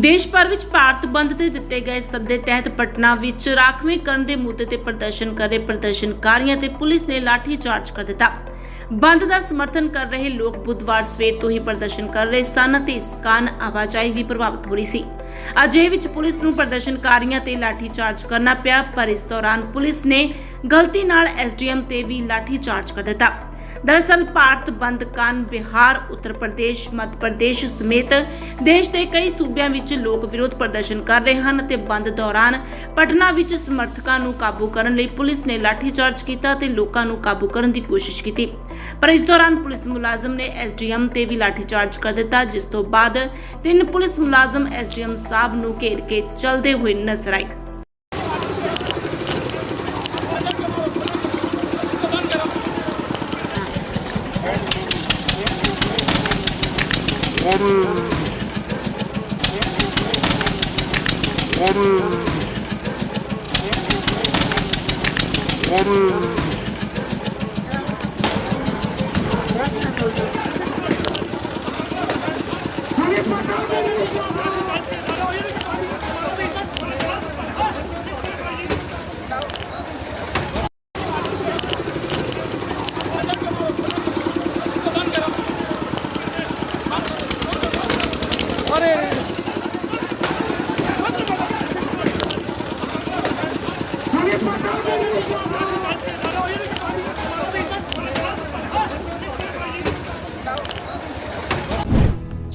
ਦੇਸ਼ ਭਰ ਵਿੱਚ ਭਾਰਤ ਬੰਦ ਦੇ ਦਿੱਤੇ ਗਏ ਸੱਦੇ ਤਹਿਤ ਪਟਨਾ ਵਿੱਚ ਰਾਖਵੇਂਕਰਨ ਦੇ ਮੁੱਦੇ ਤੇ ਪ੍ਰਦਰਸ਼ਨ ਕਰ ਰਹੇ ਪ੍ਰਦਰਸ਼ਨਕਾਰੀਆਂ ਤੇ ਪੁਲਿਸ ਨੇ ਲਾਠੀ ਚਾਰਜ ਕਰ ਦਿੱਤਾ। ਬੰਦ ਦਾ ਸਮਰਥਨ ਕਰ ਰਹੇ ਲੋਕ ਬੁੱਧਵਾਰ ਸਵੇਰ ਤੋਂ ਹੀ ਪ੍ਰਦਰਸ਼ਨ ਕਰ ਰਹੇ ਸਨ ਅਤੇ ਇਸ ਕਾਰਨ ਆਵਾਜਾਈ ਵੀ ਪ੍ਰਭਾਵਿਤ ਹੋ ਰਹੀ ਸੀ। ਅਜੇ ਵਿੱਚ ਪੁਲਿਸ ਨੂੰ ਪ੍ਰਦਰਸ਼ਨਕਾਰੀਆਂ ਤੇ ਲਾਠੀ ਚਾਰਜ ਕਰਨਾ ਪਿਆ, ਪਰ ਇਸ ਦੌਰਾਨ ਪੁਲਿਸ ਨੇ ਗਲਤੀ ਨਾਲ ਐਸਡੀਐਮ ਤੇ ਵੀ ਲਾਠੀ ਚਾਰਜ ਕਰ ਦਿੱਤਾ। ਦਰਅਸਲ ਭਾਰਤ ਬੰਦ ਕਾਰਨ ਬਿਹਾਰ, ਉੱਤਰ ਪ੍ਰਦੇਸ਼, ਮੱਧ ਪ੍ਰਦੇਸ਼ ਸਮੇਤ ਦੇਸ਼ ਦੇ ਕਈ ਸੂਬਿਆਂ ਵਿੱਚ ਲੋਕ ਵਿਰੋਧ ਪ੍ਰਦਰਸ਼ਨ ਕਰ ਰਹੇ ਹਨ ਤੇ ਬੰਦ ਦੌਰਾਨ ਪਟਨਾ ਵਿੱਚ ਸਮਰਥਕਾਂ ਨੂੰ ਕਾਬੂ ਕਰਨ ਲਈ ਪੁਲਿਸ ਨੇ ਲਾਠੀਚਾਰਜ ਕੀਤਾ ਤੇ ਲੋਕਾਂ ਨੂੰ ਕਾਬੂ ਕਰਨ ਦੀ ਕੋਸ਼ਿਸ਼ ਕੀਤੀ। ਪਰ ਇਸ ਦੌਰਾਨ ਪੁਲਿਸ ਮੁਲਾਜ਼ਮ ਨੇ ਐਸਡੀਐਮ ਤੇ ਵੀ ਲਾਠੀਚਾਰਜ ਕਰ ਦਿੱਤਾ, ਜਿਸ ਤੋਂ ਬਾਅਦ ਤਿੰਨ ਪੁਲਿਸ ਮੁਲਾਜ਼ਮ ਐਸਡੀਐਮ ਸਾਹਿਬ ਨੂੰ ਘੇਰ ਕੇ ਚਲਦੇ ਹੋਏ ਨਜ਼ਰ ਆਏ। 오를 오를 오를